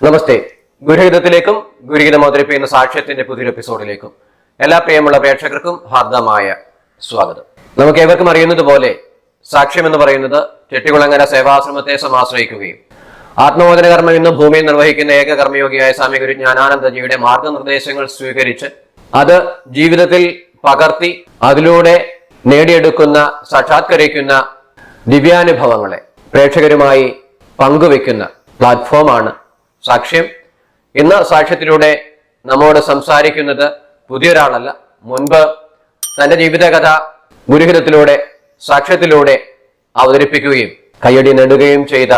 നമസ്തേ. ഗുരുഹിതത്തിലേക്കും ഗുരുഹിതം അവതരിപ്പിക്കുന്ന സാക്ഷ്യത്തിന്റെ പുതിയൊരു എപ്പിസോഡിലേക്കും എല്ലാ പ്രിയമുള്ള പ്രേക്ഷകർക്കും ഹാർദമായ സ്വാഗതം. നമുക്ക് ഏവർക്കും അറിയുന്നത് പോലെ സാക്ഷ്യം എന്ന് പറയുന്നത് ചെട്ടികുളങ്ങര സേവാശ്രമത്തെ സമാശ്രയിക്കുകയും ആത്മബോധന കർമ്മം ഇന്ന് ഭൂമിയിൽ നിർവഹിക്കുന്ന ഏക കർമ്മയോഗിയായ സ്വാമി ഗുരു ജ്ഞാനാനന്ദജിയുടെ മാർഗനിർദ്ദേശങ്ങൾ സ്വീകരിച്ച് അത് ജീവിതത്തിൽ പകർത്തി അതിലൂടെ നേടിയെടുക്കുന്ന സാക്ഷാത്കരിക്കുന്ന ദിവ്യാനുഭവങ്ങളെ പ്രേക്ഷകരുമായി പങ്കുവെക്കുന്ന പ്ലാറ്റ്ഫോമാണ് സാക്ഷ്യം. ഇന്ന് സാക്ഷ്യത്തിലൂടെ നമ്മോട് സംസാരിക്കുന്നത് പുതിയൊരാളല്ല മുൻപ് തന്റെ ജീവിതകഥ ഗുരുഹിതത്തിലൂടെ സാക്ഷ്യത്തിലൂടെ അവതരിപ്പിക്കുകയും കയ്യടി നേടുകയും ചെയ്ത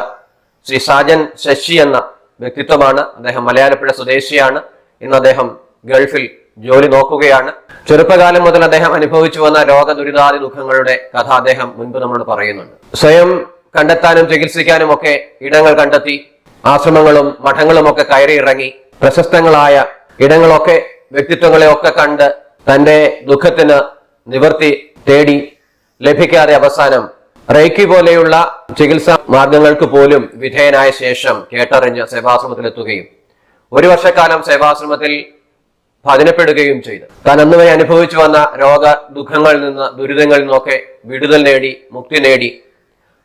ശ്രീ സാജൻ ശശി എന്ന വ്യക്തിത്വമാണ്. അദ്ദേഹം മലയാളപ്പുഴ സ്വദേശിയാണ്. ഇന്ന് അദ്ദേഹം ഗൾഫിൽ ജോലി നോക്കുകയാണ്. ചെറുപ്പകാലം മുതൽ അദ്ദേഹം അനുഭവിച്ചു വന്ന രോഗ ദുരിതാദി ദുഃഖങ്ങളുടെ കഥ അദ്ദേഹം മുൻപ് നമ്മളോട് പറയുന്നുണ്ട്. സ്വയം കണ്ടെത്താനും ചികിത്സിക്കാനും ഒക്കെ ഇടങ്ങൾ കണ്ടെത്തി ആശ്രമങ്ങളും മഠങ്ങളും ഒക്കെ കയറി ഇറങ്ങി പ്രശസ്തങ്ങളായ ഇടങ്ങളൊക്കെ വ്യക്തിത്വങ്ങളെ ഒക്കെ കണ്ട് തന്റെ ദുഃഖത്തിന് നിവർത്തി തേടി ലഭിക്കാതെ അവസാനം റേക്കി പോലെയുള്ള ചികിത്സാ മാർഗങ്ങൾക്ക് പോലും വിധേയനായ ശേഷം കേട്ടറിഞ്ഞ് സേവാശ്രമത്തിലെത്തുകയും ഒരു വർഷക്കാലം സേവാശ്രമത്തിൽ ഭജനപ്പെടുകയും ചെയ്തു. താൻ അന്ന് വരെ അനുഭവിച്ചു വന്ന രോഗ ദുഃഖങ്ങളിൽ നിന്ന് ദുരിതങ്ങളിൽ നിന്നൊക്കെ വിടുതൽ നേടി മുക്തി നേടി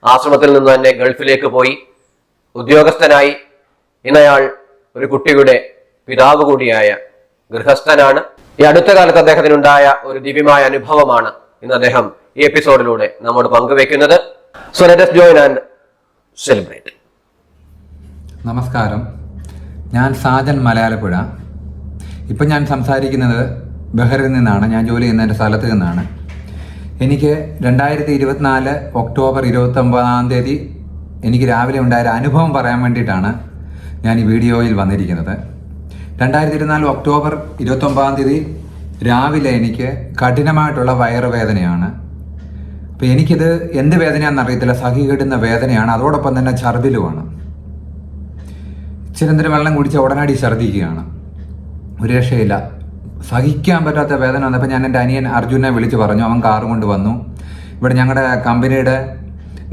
ആശ്രമത്തിൽ നിന്ന് തന്നെ ഗൾഫിലേക്ക് പോയി. ഉദ്യോഗസ്ഥനായി ഇന്നയാൾ ഒരു കുട്ടിയുടെ പിതാവ് കൂടിയായ ഗൃഹസ്ഥനാണ്. ഈ അടുത്ത കാലത്ത് അദ്ദേഹത്തിനുണ്ടായ ഒരു ദിവ്യമായ അനുഭവമാണ് ഇന്ന് അദ്ദേഹം ഈ എപ്പിസോഡിലൂടെ നമ്മോട് പങ്കുവെക്കുന്നത് so let join and celebrate. നമസ്കാരം. ഞാൻ സാജൻ മലയാളപ്പുഴ ഇപ്പം ഞാൻ സംസാരിക്കുന്നത് ബഹറിൽ നിന്നാണ്. ഞാൻ ജോലി ചെയ്യുന്ന എന്റെ സ്ഥലത്ത് നിന്നാണ്. എനിക്ക് രണ്ടായിരത്തി ഇരുപത്തിനാല് ഒക്ടോബർ ഇരുപത്തൊമ്പതാം തീയതി എനിക്ക് രാവിലെ ഉണ്ടായ ഒരു അനുഭവം പറയാൻ വേണ്ടിയിട്ടാണ് ഞാൻ ഈ വീഡിയോയിൽ വന്നിരിക്കുന്നത്. രണ്ടായിരത്തി ഇരുപത്തിനാല് ഒക്ടോബർ ഇരുപത്തൊമ്പതാം തീയതി രാവിലെ എനിക്ക് കഠിനമായിട്ടുള്ള വയറുവേദനയാണ്. എനിക്കിത് എന്ത് വേദനയാണെന്ന് അറിയത്തില്ല. സഹി കെട്ടുന്ന വേദനയാണ്. അതോടൊപ്പം തന്നെ ഛർദിലുമാണ്. ചിരന്തര വെള്ളം കുടിച്ച ഉടനടി ഛർദിക്കുകയാണ്. ഒരു രക്ഷയില്ല. സഹിക്കാൻ പറ്റാത്ത വേദന വന്നപ്പോൾ ഞാൻ എന്റെ അനിയൻ അർജുനെ വിളിച്ച് പറഞ്ഞു. അവൻ കാറും കൊണ്ട് വന്നു. ഇവിടെ ഞങ്ങളുടെ കമ്പനിയുടെ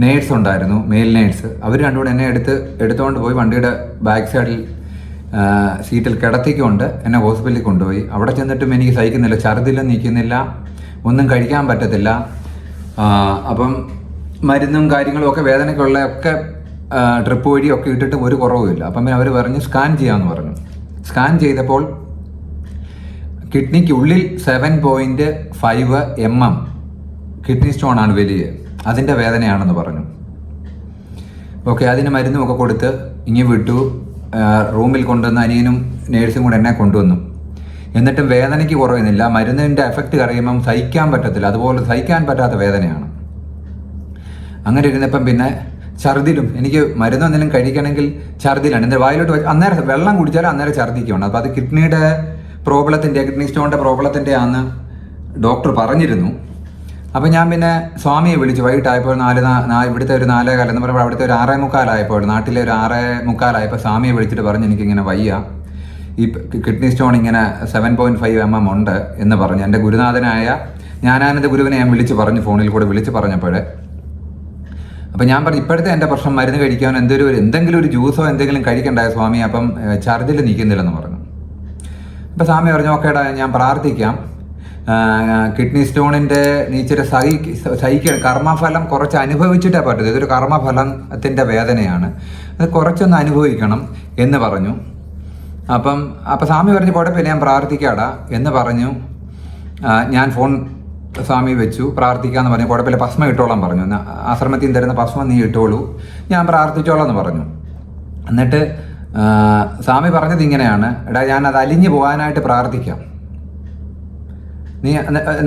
നേഴ്സ് ഉണ്ടായിരുന്നു മെയിൽ നേഴ്സ്. അവർ രണ്ടുകൂടെ എന്നെ എടുത്ത് എടുത്തുകൊണ്ട് പോയി വണ്ടിയുടെ ബാക്ക് സൈഡിൽ സീറ്റിൽ കിടത്തിക്കൊണ്ട് എന്നെ ഹോസ്പിറ്റലിൽ കൊണ്ടുപോയി. അവിടെ ചെന്നിട്ടും എനിക്ക് സഹിക്കുന്നില്ല ഛർദിലും നിൽക്കുന്നില്ല ഒന്നും കഴിക്കാൻ പറ്റത്തില്ല. അപ്പം മരുന്നും കാര്യങ്ങളും ഒക്കെ വേദനയ്ക്കുള്ള ഒക്കെ ട്രിപ്പ് വഴിയൊക്കെ ഇട്ടിട്ട് ഒരു കുറവുമില്ല അപ്പം അവർ പറഞ്ഞു സ്കാൻ ചെയ്യാമെന്ന് പറഞ്ഞു. സ്കാൻ ചെയ്തപ്പോൾ കിഡ്നിക്ക് ഉള്ളിൽ seven point five M M kidney stone ആണ് വലിയ. അതിന്റെ വേദനയാണെന്ന് പറഞ്ഞു. ഓക്കെ അതിന് മരുന്നും ഒക്കെ കൊടുത്ത് ഇങ്ങനെ വിട്ടു. റൂമിൽ കൊണ്ടുവന്ന് അനിയനും നേഴ്സും കൂടെ എന്നെ കൊണ്ടുവന്നു. എന്നിട്ടും വേദനയ്ക്ക് കുറയുന്നില്ല. മരുന്നിന്റെ എഫക്റ്റ് കറിയുമ്പം സഹിക്കാൻ പറ്റത്തില്ല. അതുപോലെ സഹിക്കാൻ പറ്റാത്ത വേദനയാണ്. അങ്ങനെ ഇരുന്നപ്പം പിന്നെ ഛർദിലും എനിക്ക് മരുന്ന് എന്തെങ്കിലും കഴിക്കണമെങ്കിൽ ഛർദിലാണ് എന്റെ വായിലോട്ട് അന്നേരം വെള്ളം കുടിച്ചാൽ അന്നേരം ഛർദിക്കുകയാണ് അപ്പോൾ അത് കിഡ്നിയുടെ പ്രോബ്ലത്തിന്റെ കിഡ്നി സ്റ്റോണിന്റെ പ്രോബ്ലത്തിന്റെ ആണ് ഡോക്ടർ പറഞ്ഞിരുന്നു. അപ്പോൾ ഞാൻ പിന്നെ സ്വാമിയെ വിളിച്ചു. വൈകിട്ടായപ്പോൾ നാല് നാ- ഇവിടുത്തെ ഒരു നാലേ കാലം എന്ന് പറയുമ്പോൾ അവിടുത്തെ ഒരു ആറേ മുക്കാലായപ്പോൾ നാട്ടിലെ ഒരു ആറേ മുക്കാലായപ്പോൾ സ്വാമിയെ വിളിച്ചിട്ട് പറഞ്ഞു എനിക്കിങ്ങനെ വയ്യ. ഈ കിഡ്നി സ്റ്റോൺ ഇങ്ങനെ seven point five M M ഉണ്ട് എന്ന് പറഞ്ഞു. എന്റെ ഗുരുനാഥനായ ജ്ഞാനാനന്ദ ഗുരുവിനെ ഞാൻ വിളിച്ച് പറഞ്ഞു ഫോണിൽ കൂടെ വിളിച്ച് പറഞ്ഞപ്പോഴേ. അപ്പം ഞാൻ പറഞ്ഞു ഇപ്പോഴത്തെ എന്റെ പ്രശ്നം മരുന്ന് കഴിക്കാൻ എന്തൊരു എന്തെങ്കിലും ഒരു ജ്യൂസോ എന്തെങ്കിലും കഴിക്കണ്ടായ സ്വാമി? അപ്പം ഛർദിൽ നിൽക്കുന്നില്ലെന്ന് പറഞ്ഞു. അപ്പം സ്വാമി പറഞ്ഞു ഓക്കേടാ ഞാൻ പ്രാർത്ഥിക്കാം. കിഡ്നി സ്റ്റോണിന്റെ നീച്ചിട്ട് സഹി സഹിക്ക കർമ്മഫലം കുറച്ച് അനുഭവിച്ചിട്ടേ പറ്റൂ. ഇതൊരു കർമ്മഫലത്തിന്റെ വേദനയാണ്. അത് കുറച്ചൊന്ന് അനുഭവിക്കണം എന്ന് പറഞ്ഞു. അപ്പം അപ്പം സ്വാമി പറഞ്ഞു കുഴപ്പമില്ല ഞാൻ പ്രാർത്ഥിക്കാടാ എന്ന് പറഞ്ഞു. ഞാൻ ഫോൺ സ്വാമി വെച്ചു പ്രാർത്ഥിക്കാന്ന് പറഞ്ഞു. കുഴപ്പമില്ല ഭസ്മം ഇട്ടോളാം പറഞ്ഞു. ആശ്രമത്തിൽ നിന്ന് തരുന്ന ഭസ്മം നീ ഇട്ടോളൂ. ഞാൻ പ്രാർത്ഥിച്ചോളാം എന്ന് പറഞ്ഞു. എന്നിട്ട് സ്വാമി പറഞ്ഞത് ഇങ്ങനെയാണ്. എടാ ഞാൻ അത് അലിഞ്ഞു പോകാനായിട്ട് പ്രാർത്ഥിക്കാം. നീ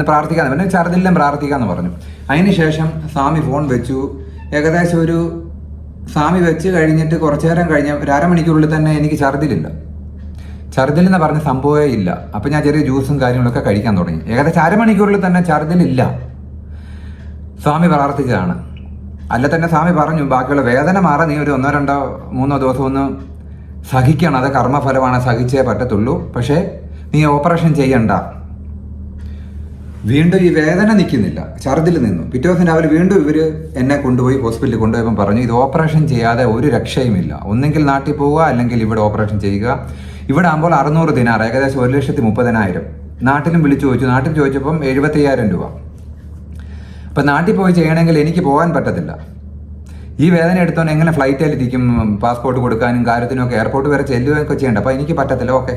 പ്രാർത്ഥിക്കാന്ന് പറഞ്ഞു. ഛർദിലും പ്രാർത്ഥിക്കാന്ന് പറഞ്ഞു. അതിനുശേഷം സ്വാമി ഫോൺ വെച്ചു. ഏകദേശം ഒരു സ്വാമി വെച്ച് കഴിഞ്ഞിട്ട് കുറച്ചു നേരം കഴിഞ്ഞ ഒരു അരമണിക്കൂറിൽ തന്നെ എനിക്ക് ഛർദിലില്ല ഛർദിൽ എന്ന് പറഞ്ഞ സംഭവമേ ഇല്ല. അപ്പം ഞാൻ ചെറിയ ജ്യൂസും കാര്യങ്ങളൊക്കെ കഴിക്കാൻ തുടങ്ങി. ഏകദേശം അരമണിക്കൂറിൽ തന്നെ ഛർദിലില്ല സ്വാമി പ്രാർത്ഥിച്ചതാണ്. അല്ല തന്നെ സ്വാമി പറഞ്ഞു ബാക്കിയുള്ള വേദന മാറാൻ നീ ഒരു ഒന്നോ രണ്ടോ മൂന്നോ ദിവസം ഒന്ന് സഹിക്കണം. അത് കർമ്മഫലമാണ്. സഹിച്ചേ പറ്റത്തുള്ളൂ. പക്ഷേ നീ ഓപ്പറേഷൻ ചെയ്യണ്ട. വീണ്ടും ഈ വേദന നിൽക്കുന്നില്ല. ഛർദിൽ നിന്നു. പിറ്റേ ദിവസം രാവിലെ വീണ്ടും ഇവർ എന്നെ കൊണ്ടുപോയി ഹോസ്പിറ്റലിൽ കൊണ്ടുപോയപ്പോൾ പറഞ്ഞു ഇത് ഓപ്പറേഷൻ ചെയ്യാതെ ഒരു രക്ഷയുമില്ല. ഒന്നെങ്കിൽ നാട്ടിൽ പോവുക അല്ലെങ്കിൽ ഇവിടെ ഓപ്പറേഷൻ ചെയ്യുക. ഇവിടെ ആകുമ്പോൾ അറുന്നൂറ് ദിനാർ ഏകദേശം ഒരു ലക്ഷത്തി മുപ്പതിനായിരം. നാട്ടിലും വിളിച്ചു ചോദിച്ചു. നാട്ടിൽ ചോദിച്ചപ്പം എഴുപത്തി അയ്യായിരം രൂപ. അപ്പം നാട്ടിൽ പോയി ചെയ്യണമെങ്കിൽ എനിക്ക് പോകാൻ പറ്റത്തില്ല. ഈ വേദന എടുത്തോണ്ട് എങ്ങനെ ഫ്ലൈറ്റിൽ ഇരിക്കും പാസ്പോർട്ട് കൊടുക്കാനും കാര്യത്തിനും ഒക്കെ എയർപോർട്ട് വരെ ചെല്ലുകയൊക്കെ ചെയ്യണ്ട. അപ്പോൾ എനിക്ക് പറ്റത്തില്ല. ഓക്കെ.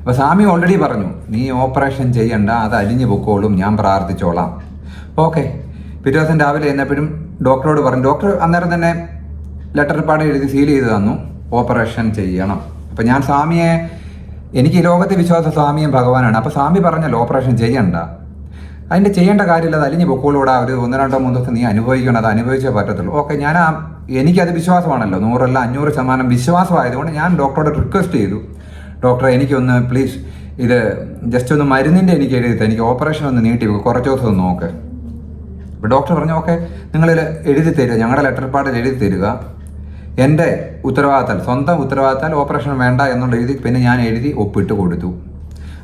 അപ്പോൾ സ്വാമി ഓൾറെഡി പറഞ്ഞു നീ ഓപ്പറേഷൻ ചെയ്യണ്ട അത് അലിഞ്ഞു പൊക്കോളും ഞാൻ പ്രാർത്ഥിച്ചോളാം. ഓക്കെ. പിറ്റേ ദിവസം രാവിലെ എന്നപ്പോഴും ഡോക്ടറോട് പറഞ്ഞു ഡോക്ടർ അന്നേരം തന്നെ ലെറ്റർ പാട് എഴുതി സീൽ ചെയ്ത് തന്നു. ഓപ്പറേഷൻ ചെയ്യണം. അപ്പം ഞാൻ സ്വാമിയെ എനിക്ക് ഈ ലോകത്തെ വിശ്വാസം സ്വാമിയും ഭഗവാനാണ്. അപ്പോൾ സ്വാമി പറഞ്ഞല്ലോ ഓപ്പറേഷൻ ചെയ്യണ്ട. അതിന്റെ ചെയ്യേണ്ട കാര്യമില്ല അത് അലിഞ്ഞ് പൊക്കോളൂടാ. ഒരു ഒന്ന് രണ്ടോ മൂന്ന് ദിവസം നീ അനുഭവിക്കണം അത് അനുഭവിച്ചേ പറ്റത്തുള്ളൂ. ഓക്കെ ഞാൻ ആ എനിക്കത് വിശ്വാസമാണല്ലോ. നൂറല്ല അഞ്ഞൂറ് ശതമാനം വിശ്വാസമായതുകൊണ്ട് ഞാൻ ഡോക്ടറോട് റിക്വസ്റ്റ് ചെയ്തു. ഡോക്ടറെ എനിക്കൊന്ന് പ്ലീസ് ഇത് ജസ്റ്റ് ഒന്ന് മരുന്നിന്റെ എനിക്ക് എഴുതി എനിക്ക് ഓപ്പറേഷൻ ഒന്ന് നീട്ടി വെക്കും. കുറച്ച് ദിവസം ഒന്ന് നോക്ക്. അപ്പോൾ ഡോക്ടർ പറഞ്ഞു ഓക്കെ നിങ്ങൾ എഴുതി തരിക. ഞങ്ങളുടെ ലെറ്റർ പാഡിൽ എഴുതി തരിക. എന്റെ ഉത്തരവാദിത്തം സ്വന്തം ഉത്തരവാദിത്തം ഓപ്പറേഷൻ വേണ്ട എന്നുള്ള എഴുതി പിന്നെ ഞാൻ എഴുതി ഒപ്പിട്ട് കൊടുത്തു.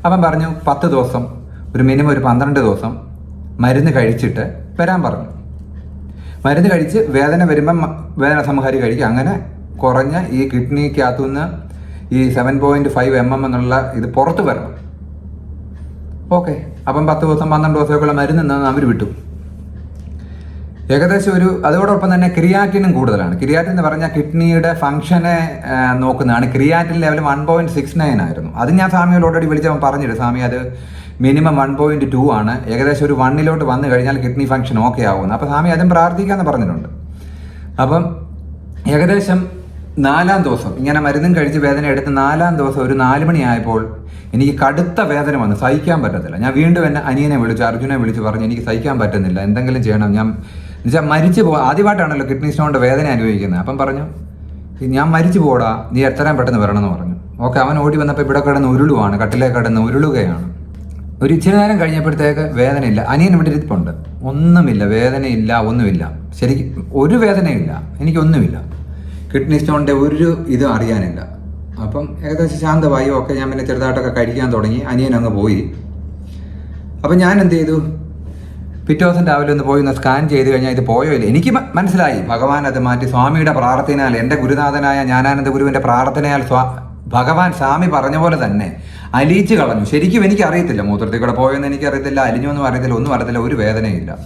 അവൻ പറഞ്ഞു പത്ത് ദിവസം ഒരു മിനിമം ഒരു പന്ത്രണ്ട് ദിവസം മരുന്ന് കഴിച്ചിട്ട് വരാൻ പറഞ്ഞു. മരുന്ന് കഴിച്ച് വേദന വരുമ്പം വേദന സംഹാരി കഴിക്കുക. അങ്ങനെ കുറഞ്ഞ ഈ കിഡ്നിക്കകത്തുനിന്ന് ഈ seven point five M M എന്നുള്ള ഇത് പുറത്ത് വരണം. ഓക്കെ അപ്പം പത്ത് ദിവസം പന്ത്രണ്ട് ദിവസമൊക്കെയുള്ള മരുന്ന് അവർ വിട്ടു. ഏകദേശം ഒരു അതോടൊപ്പം തന്നെ ക്രിയാറ്റിനും കൂടുതലാണ്. ക്രിയാറ്റിൻ എന്ന് പറഞ്ഞാൽ കിഡ്നിയുടെ ഫംഗ്ഷനെ നോക്കുന്നതാണ്. Creatine level one point six nine ആയിരുന്നു. അത് ഞാൻ സ്വാമിയോട് ഓൾറെഡി വിളിച്ചവൻ പറഞ്ഞിട്ട് സ്വാമി അത് മിനിമം വൺ പോയിന്റ് ടു ആണ്. ഏകദേശം ഒരു വണ്ണിലോട്ട് വന്നു കഴിഞ്ഞാൽ കിഡ്നി ഫംഗ്ഷൻ ഓക്കെ ആവുമെന്ന്. അപ്പോൾ സ്വാമി അതും പ്രാർത്ഥിക്കാമെന്ന് പറഞ്ഞിട്ടുണ്ട്. അപ്പം ഏകദേശം നാലാം ദിവസം ഇങ്ങനെ മരുന്നും കഴിച്ച് വേദന എടുത്ത് നാലാം ദിവസം ഒരു നാല് മണിയായപ്പോൾ എനിക്ക് കടുത്ത വേദന വന്നു. സഹിക്കാൻ പറ്റത്തില്ല. ഞാൻ വീണ്ടും എന്നെ അനിയനെ വിളിച്ചു അർജുനെ വിളിച്ച് പറഞ്ഞു എനിക്ക് സഹിക്കാൻ പറ്റുന്നില്ല. എന്തെങ്കിലും ചെയ്യണം. ഞാൻ എന്നുവെച്ചാൽ മരിച്ചു പോ ആദ്യമായിട്ടാണല്ലോ കിഡ്നി സ്റ്റോണിന്റെ വേദന അനുഭവിക്കുന്നത്. അപ്പം പറഞ്ഞു ഞാൻ മരിച്ചു പോടാ നീ എത്രയും പെട്ടെന്ന് വരണമെന്ന് പറഞ്ഞു. ഓക്കെ അവൻ ഓടി വന്നപ്പോൾ ഇവിടെ കിടന്ന് ഉരുളുവാണ് കട്ടിലേ കിടന്ന് ഉരുളുകയാണ്. ഒരു ഇച്ചിരി നേരം കഴിഞ്ഞപ്പോഴത്തേക്ക് വേദനയില്ല. അനിയൻ ഇവിടെ ഇരിപ്പുണ്ട്. ഒന്നുമില്ല വേദനയില്ല ഒന്നുമില്ല. ശരിക്കും ഒരു വേദനയില്ല എനിക്കൊന്നുമില്ല. കിഡ്നി സ്റ്റോണിന്റെ ഒരു ഇതും അറിയാനില്ല. അപ്പം ഏകദേശം ശാന്തമായി ഓക്കെ ഞാൻ പിന്നെ ചെറുതായിട്ടൊക്കെ കഴിക്കാൻ തുടങ്ങി അനിയൻ അങ്ങ് പോയി. അപ്പം ഞാൻ എന്ത് ചെയ്തു? പിറ്റേ ദിവസം രാവിലെ ഒന്ന് പോയി ഒന്ന് സ്കാൻ ചെയ്ത് കഴിഞ്ഞാൽ ഇത് പോയോ ഇല്ല? എനിക്ക് മനസ്സിലായി. ഭഗവാൻ അത് മാറ്റി സ്വാമിയുടെ പ്രാർത്ഥനയാൽ എന്റെ ഗുരുനാഥനായ ജ്ഞാനാനന്ദ ഗുരുവിന്റെ പ്രാർത്ഥനയാൽ സ്വാ ഭഗവാൻ സ്വാമി പറഞ്ഞ പോലെ തന്നെ അലിയിച്ച് കളഞ്ഞു. ശരിക്കും എനിക്ക് അറിയത്തില്ല മൂത്രത്തിൽ കൂടെ പോയെന്ന് എനിക്ക് അറിയത്തില്ല അലിഞ്ഞൊന്നും അറിയത്തില്ല. ഒന്നും അറിയത്തില്ല. ഒരു വേദനയില്ല.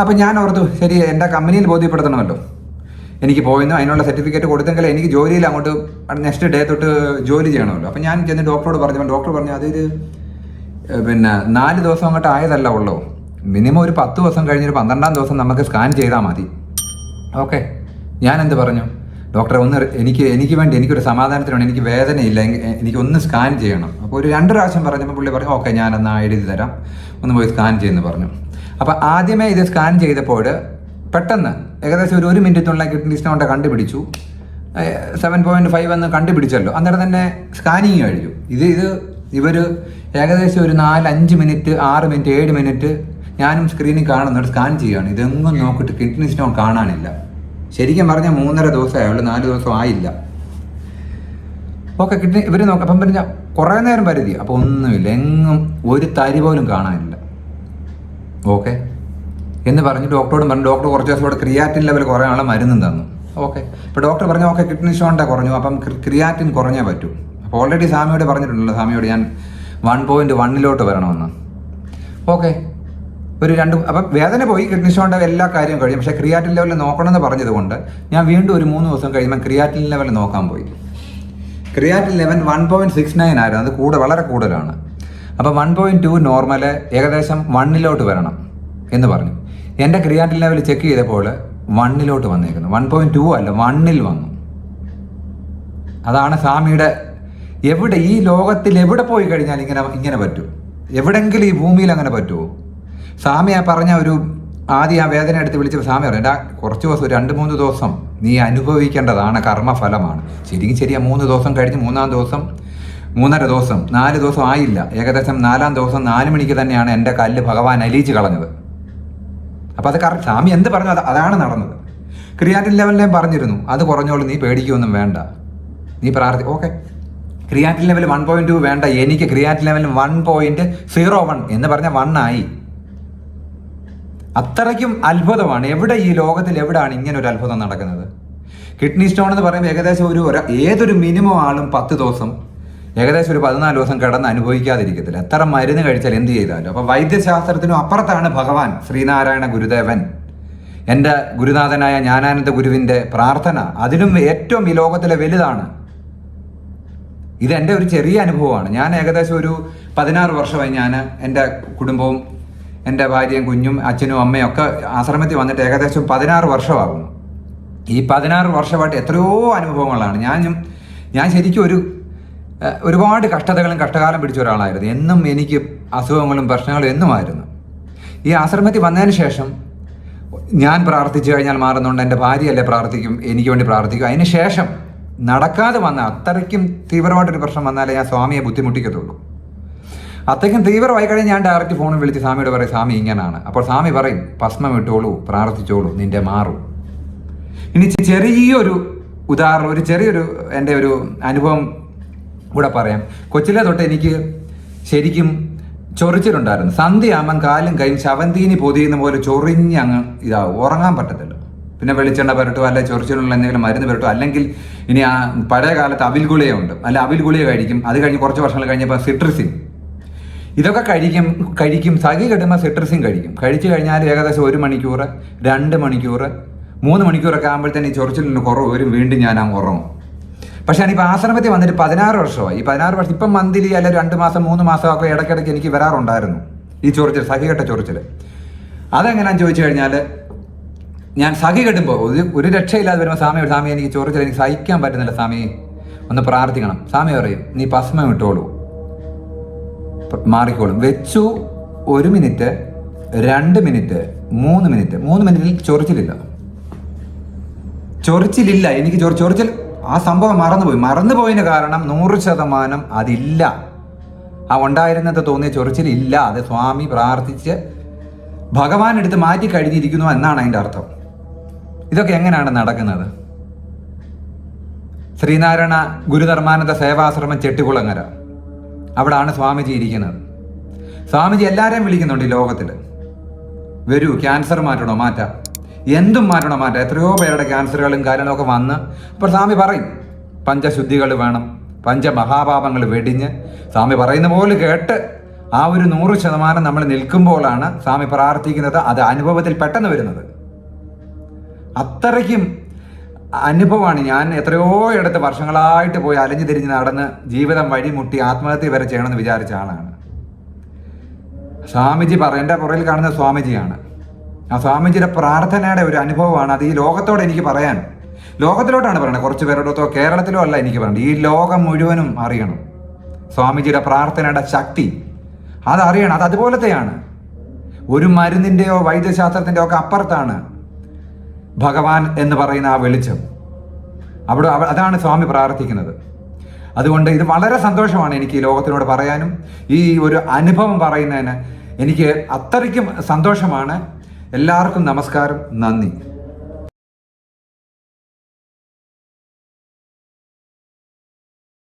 അപ്പം ഞാൻ ഓർത്തു ശരി എന്റെ കമ്പനിയിൽ ബോധ്യപ്പെടുത്തണമല്ലോ. എനിക്ക് പോയെന്നു അതിനുള്ള സർട്ടിഫിക്കറ്റ് കൊടുത്തെങ്കിൽ എനിക്ക് ജോലിയിൽ അങ്ങോട്ട് നെക്സ്റ്റ് ഡേ തൊട്ട് ജോലി ചെയ്യണമല്ലോ. അപ്പം ഞാൻ ചെന്ന് ഡോക്ടറോട് പറഞ്ഞു. ഡോക്ടർ പറഞ്ഞു അതൊരു പിന്നെ നാല് ദിവസം അങ്ങോട്ട് ആയതല്ല ഉള്ളൂ. മിനിമം ഒരു പത്ത് ദിവസം കഴിഞ്ഞൊരു പന്ത്രണ്ടാം ദിവസം നമുക്ക് സ്കാൻ ചെയ്താൽ മതി. ഓക്കെ. ഞാൻ എന്ത് പറഞ്ഞു? ഡോക്ടറെ ഒന്ന് എനിക്ക് എനിക്ക് വേണ്ടി എനിക്കൊരു സമാധാനത്തിന് വേണ്ടി എനിക്ക് വേദനയില്ല. എനിക്ക് ഒന്ന് സ്കാൻ ചെയ്യണം. അപ്പോൾ ഒരു രണ്ട് പ്രാവശ്യം പറഞ്ഞപ്പോൾ പുള്ളി പറഞ്ഞു ഓക്കെ ഞാൻ എന്നാൽ എഴുതി തരാം. ഒന്ന് പോയി സ്കാൻ ചെയ്യുന്നു പറഞ്ഞു. അപ്പോൾ ആദ്യമേ ഇത് സ്കാൻ ചെയ്തപ്പോൾ പെട്ടെന്ന് ഏകദേശം ഒരു ഒരു മിനിറ്റിനുള്ള കിഡ്നി സ്റ്റോണിന്റെ കണ്ടുപിടിച്ചു. സെവൻ പോയിന്റ് ഫൈവ് എന്ന് കണ്ടുപിടിച്ചല്ലോ. അന്നേരം തന്നെ സ്കാനിങ് കഴിഞ്ഞു. ഇത് ഇത് ഇവർ ഏകദേശം ഒരു നാല് അഞ്ച് മിനിറ്റ് ആറ് മിനിറ്റ് ഏഴ് മിനിറ്റ് ഞാനും സ്ക്രീനിൽ കാണുന്നുണ്ട് സ്കാൻ ചെയ്യുകയാണ്. ഇതെങ്ങും നോക്കിട്ട് കിഡ്നി സ്റ്റോൺ കാണാനില്ല. ശരിക്കും പറഞ്ഞാൽ മൂന്നര ദിവസമേ ആയുള്ളൂ നാല് ദിവസം ആയില്ല. ഓക്കെ കിഡ്നി ഇവർ നോക്കാം അപ്പം പറഞ്ഞ കുറേ നേരം പരിധി. അപ്പോൾ ഒന്നുമില്ല എങ്ങും ഒരു തരി പോലും കാണാനില്ല. ഓക്കെ? എന്ന് പറഞ്ഞ് ഡോക്ടറോടും പറഞ്ഞു ഡോക്ടർ കുറച്ച് ദിവസം ഇവിടെ ക്രിയാറ്റിൻ ലെവൽ കുറേ ആളെ മരുന്നും തന്നു. ഓക്കെ? ഇപ്പോൾ ഡോക്ടർ പറഞ്ഞു ഓക്കെ കിഡ്നി സ്റ്റോണിന്റെ കുറഞ്ഞു അപ്പം ക്രിയാറ്റിൻ കുറഞ്ഞേ പറ്റൂ. അപ്പോൾ ഓൾറെഡി സ്വാമിയോട് പറഞ്ഞിട്ടുണ്ടല്ലോ സ്വാമിയോട് ഞാൻ വൺ പോയിന്റ് വണ്ണിലോട്ട് വരണമെന്ന്. ഓക്കെ ഒരു രണ്ട് അപ്പം വേദന പോയി കിഡ്നി എല്ലാ കാര്യവും കഴിയും പക്ഷേ ക്രിയാറ്റിൻ ലെവൽ നോക്കണമെന്ന് പറഞ്ഞതുകൊണ്ട് ഞാൻ വീണ്ടും ഒരു മൂന്ന് ദിവസം കഴിയുമ്പോൾ ക്രിയാറ്റിൻ ലെവൽ നോക്കാൻ പോയി. Creatine level one point six nine ആയിരുന്നു. അത് കൂടെ വളരെ കൂടുതലാണ്. അപ്പോൾ വൺ പോയിന്റ് ടു നോർമൽ ഏകദേശം വണ്ണിലോട്ട് വരണം എന്ന് പറഞ്ഞു. എന്റെ ക്രിയാറ്റിൻ ലെവൽ ചെക്ക് ചെയ്തപ്പോൾ വണ്ണിലോട്ട് വന്നേക്കുന്നു. വൺ പോയിന്റ് ടു അല്ല വണ്ണിൽ വന്നു. അതാണ് സ്വാമിയുടെ എവിടെ ഈ ലോകത്തിൽ എവിടെ പോയി കഴിഞ്ഞാൽ ഇങ്ങനെ ഇങ്ങനെ പറ്റും? എവിടെങ്കിലും ഈ ഭൂമിയിൽ അങ്ങനെ പറ്റുമോ സ്വാമി ആ പറഞ്ഞ ഒരു ആദ്യം ആ വേദന എടുത്ത് വിളിച്ചപ്പോൾ സ്വാമി പറഞ്ഞു "എടാ, കുറച്ച് ദിവസം രണ്ട് മൂന്ന് ദിവസം നീ അനുഭവിക്കേണ്ടതാണ് കർമ്മഫലമാണ്. ശരിക്കും ശരിയാ മൂന്ന് ദിവസം കഴിഞ്ഞ് മൂന്നാം ദിവസം മൂന്നര ദിവസം നാല് ദിവസം ആയില്ല. ഏകദേശം നാലാം ദിവസം നാല് മണിക്ക് തന്നെയാണ് എന്റെ കല്ല് ഭഗവാൻ അലിയിച്ച് കളഞ്ഞത്. അപ്പോൾ അത് കറക്റ്റ് സ്വാമി എന്ത് പറഞ്ഞു? അത് അതാണ് നടന്നത്. ക്രിയാറ്റിൻ ലെവലിലേയും പറഞ്ഞിരുന്നു അത് കുറഞ്ഞോളൂ നീ പേടിക്കൊന്നും വേണ്ട. നീ പ്രാർത്ഥി okay. Creatine level one point two വേണ്ട. എനിക്ക് creatine level one point zero one എന്ന് പറഞ്ഞ വൺ ആയി. അത്രയ്ക്കും അത്ഭുതമാണ്. എവിടെ ഈ ലോകത്തിൽ എവിടെയാണ് ഇങ്ങനെ ഒരു അത്ഭുതം നടക്കുന്നത്? കിഡ്നി സ്റ്റോൺ എന്ന് പറയുമ്പോൾ ഏകദേശം ഒരു ഏതൊരു മിനിമം ആളും പത്ത് ദിവസം ഏകദേശം ഒരു പതിനാല് ദിവസം കിടന്ന് അനുഭവിക്കാതിരിക്കത്തില്ല. എത്ര മരുന്ന് കഴിച്ചാൽ എന്ത് ചെയ്താലും. അപ്പൊ വൈദ്യശാസ്ത്രത്തിനും അപ്പുറത്താണ് ഭഗവാൻ ശ്രീനാരായണ ഗുരുദേവൻ. എന്റെ ഗുരുനാഥനായ ജ്ഞാനാനന്ദ ഗുരുവിന്റെ പ്രാർത്ഥന അതിലും ഏറ്റവും ഈ ലോകത്തിലെ വലുതാണ്. ഇത് എന്റെ ഒരു ചെറിയ അനുഭവമാണ്. ഞാൻ ഏകദേശം ഒരു പതിനാറ് വർഷമായി ഞാൻ എന്റെ കുടുംബവും എന്റെ ഭാര്യയും കുഞ്ഞും അച്ഛനും അമ്മയും ഒക്കെ ആശ്രമത്തിൽ വന്നിട്ട് ഏകദേശം പതിനാറ് വർഷമാകുന്നു. ഈ പതിനാറ് വർഷമായിട്ട് എത്രയോ അനുഭവങ്ങളാണ്. ഞാനും ഞാൻ ശരിക്കും ഒരു ഒരുപാട് കഷ്ടതകളും കഷ്ടകാലം പിടിച്ച ഒരാളായിരുന്നു. എന്നും എനിക്ക് അസുഖങ്ങളും പ്രശ്നങ്ങളും എന്നുമായിരുന്നു. ഈ ആശ്രമത്തിൽ വന്നതിന് ശേഷം ഞാൻ പ്രാർത്ഥിച്ചു കഴിഞ്ഞാൽ മാറുന്നുണ്ട്. എന്റെ ഭാര്യയല്ലേ പ്രാർത്ഥിക്കും എനിക്ക് വേണ്ടി പ്രാർത്ഥിക്കും. അതിന് ശേഷം നടക്കാതെ വന്ന അത്രയ്ക്കും തീവ്രമായിട്ടൊരു പ്രശ്നം വന്നാലേ ഞാൻ സ്വാമിയെ ബുദ്ധിമുട്ടിക്കത്തുള്ളൂ. അത്രയ്ക്കും തീവ്രമായി കഴിഞ്ഞാൽ ഞാൻ ഡയറക്റ്റ് ഫോണിൽ വിളിച്ച് സ്വാമിയോട് പറയും സ്വാമി ഇങ്ങനെയാണ് അപ്പോൾ സ്വാമി പറയും ഭസ്മം ഇട്ടോളൂ പ്രാർത്ഥിച്ചോളൂ നിന്റെ മാറും. ഇനി ചെറിയൊരു ഉദാഹരണം ഒരു ചെറിയൊരു എന്റെ ഒരു അനുഭവം കൂടെ പറയാം. കൊച്ചിലെ തൊട്ട് എനിക്ക് ശരിക്കും ചൊറിച്ചിലുണ്ടായിരുന്നു. സന്ധ്യയാകുമ്പം കാലും കൈയും ശവന്തീനി പൊതിയുന്ന പോലെ ചൊറിഞ്ഞ് അങ്ങ് ഇതാവും ഉറങ്ങാൻ പറ്റത്തില്ല. പിന്നെ വെളിച്ചെണ്ണ പുരട്ടോ അല്ലെ ചൊറിച്ചിലുള്ള എന്തെങ്കിലും മരുന്ന് പുരട്ടോ അല്ലെങ്കിൽ ഇനി ആ പഴയ കാലത്ത് അവിൽ ഗുളിയുണ്ട് അല്ല അവിൽ ഗുളിക കഴിക്കും. അത് കഴിഞ്ഞ് കുറച്ച് വർഷങ്ങൾ കഴിഞ്ഞപ്പോൾ സിട്രസിൻ. ഇതൊക്കെ കഴിക്കും കഴിക്കും. സഖി കെട്ടുമ്പോൾ സിട്രസിൻ കഴിക്കും. കഴിച്ചു കഴിഞ്ഞാൽ ഏകദേശം ഒരു മണിക്കൂർ രണ്ട് മണിക്കൂർ മൂന്ന് മണിക്കൂറൊക്കെ ആകുമ്പോഴത്തേന് ഈ ചൊറിച്ചിലിന് കുറവ് വരും വീണ്ടും ഞാൻ ആ ഉറങ്ങും. പക്ഷെ ഞാനിപ്പോൾ ആശ്രമത്തിൽ വന്നിട്ട് പതിനാറ് വർഷമായി. ഈ പതിനാറ് വർഷം ഇപ്പം മന്ത്ലി അല്ല രണ്ട് മാസം മൂന്ന് മാസം മാസമൊക്കെ ഇടയ്ക്കിടയ്ക്ക് എനിക്ക് വരാറുണ്ടായിരുന്നു ഈ ചൊറിച്ചിൽ സഖി കെട്ട ചൊറിച്ചിൽ. അതെങ്ങനെയാണെന്ന് ചോദിച്ചു കഴിഞ്ഞാൽ ഞാൻ സഖി കെട്ടുമ്പോൾ ഒരു ഒരു രക്ഷയില്ലാതെ വരുമ്പോൾ സ്വാമിയോട് സ്വാമി എനിക്ക് ചോറിച്ചാൽ എനിക്ക് സഹിക്കാൻ പറ്റുന്നില്ല സ്വാമി. ഒന്ന് പ്രാർത്ഥിക്കണം. സ്വാമി പറയും നീ ഭസ്മം ഇട്ടോളൂ. മാറിക്കോളും. വെച്ചു ഒരു മിനിറ്റ് രണ്ട് മിനിറ്റ് മൂന്ന് മിനിറ്റ്. മൂന്ന് മിനിറ്റിൽ ചൊറിച്ചിലില്ല. ചൊറിച്ചിലില്ല. എനിക്ക് ചൊറി ചൊറിച്ചിൽ ആ സംഭവം മറന്നുപോയി. മറന്നുപോയതിന് കാരണം നൂറ് ശതമാനം അതില്ല. ആ ഉണ്ടായിരുന്നത് തോന്നിയ ചൊറിച്ചിലില്ല. അത് സ്വാമി പ്രാർത്ഥിച്ച് ഭഗവാൻ എടുത്ത് മാറ്റി കഴിഞ്ഞിരിക്കുന്നു എന്നാണ് അതിന്റെ അർത്ഥം. ഇതൊക്കെ എങ്ങനെയാണ് നടക്കുന്നത്? ശ്രീനാരായണ ഗുരുധർമാനന്ദ സേവാശ്രമം ചെട്ടികുളങ്ങര. അവിടാണ് സ്വാമിജി ഇരിക്കുന്നത്. സ്വാമിജി എല്ലാവരെയും വിളിക്കുന്നുണ്ട് ഈ ലോകത്തിൽ വരൂ ക്യാൻസർ മാറ്റണോ മാറ്റാം? എന്തും മാറ്റണോ മാറ്റാം? എത്രയോ പേരുടെ ക്യാൻസറുകളും കാര്യങ്ങളൊക്കെ വന്ന് അപ്പോൾ സ്വാമി പറയും പഞ്ചശുദ്ധികൾ വേണം പഞ്ചമഹാപാപങ്ങൾ വെടിഞ്ഞ്. സ്വാമി പറയുന്ന പോലെ കേട്ട് ആ ഒരു നൂറ് ശതമാനം നമ്മൾ നിൽക്കുമ്പോഴാണ് സ്വാമി പ്രാർത്ഥിക്കുന്നത് അത് അനുഭവത്തിൽ പെട്ടെന്ന് വരുന്നത്. അത്രയ്ക്കും അനുഭവമാണ് ഞാൻ എത്രയോ ഇടത്ത് വർഷങ്ങളായിട്ട് പോയി അലഞ്ഞു തിരിഞ്ഞ് നടന്ന് ജീവിതം വഴിമുട്ടി ആത്മഹത്യ വരെ ചെയ്യണമെന്ന് വിചാരിച്ച ആളാണ്. സ്വാമിജി പറ എന്റെ പുറകിൽ കാണുന്ന സ്വാമിജിയാണ്. ആ സ്വാമിജിയുടെ പ്രാർത്ഥനയുടെ ഒരു അനുഭവമാണ് അത് ഈ ലോകത്തോടെ എനിക്ക് പറയാൻ. ലോകത്തിലോട്ടാണ് പറയുന്നത് കുറച്ച് പേരോടത്തോ കേരളത്തിലോ അല്ല എനിക്ക് പറയുന്നത് ഈ ലോകം മുഴുവനും അറിയണം. സ്വാമിജിയുടെ പ്രാർത്ഥനയുടെ ശക്തി. അതറിയണം. അത് അതുപോലത്തെയാണ് ഒരു മരുന്നിന്റെയോ വൈദ്യശാസ്ത്രത്തിന്റെയോ ഒക്കെ അപ്പുറത്താണ് ഭഗവാൻ എന്ന് പറയുന്ന ആ വെളിച്ചം. അവിടെ അതാണ് സ്വാമി പ്രാർത്ഥിക്കുന്നത്. അതുകൊണ്ട് ഇത് വളരെ സന്തോഷമാണ് എനിക്ക് ഈ ലോകത്തിനോട് പറയാനും ഈ ഒരു അനുഭവം പറയുന്നതിന്. എനിക്ക് അത്രയ്ക്കും സന്തോഷമാണ്. എല്ലാവർക്കും നമസ്കാരം. നന്ദി.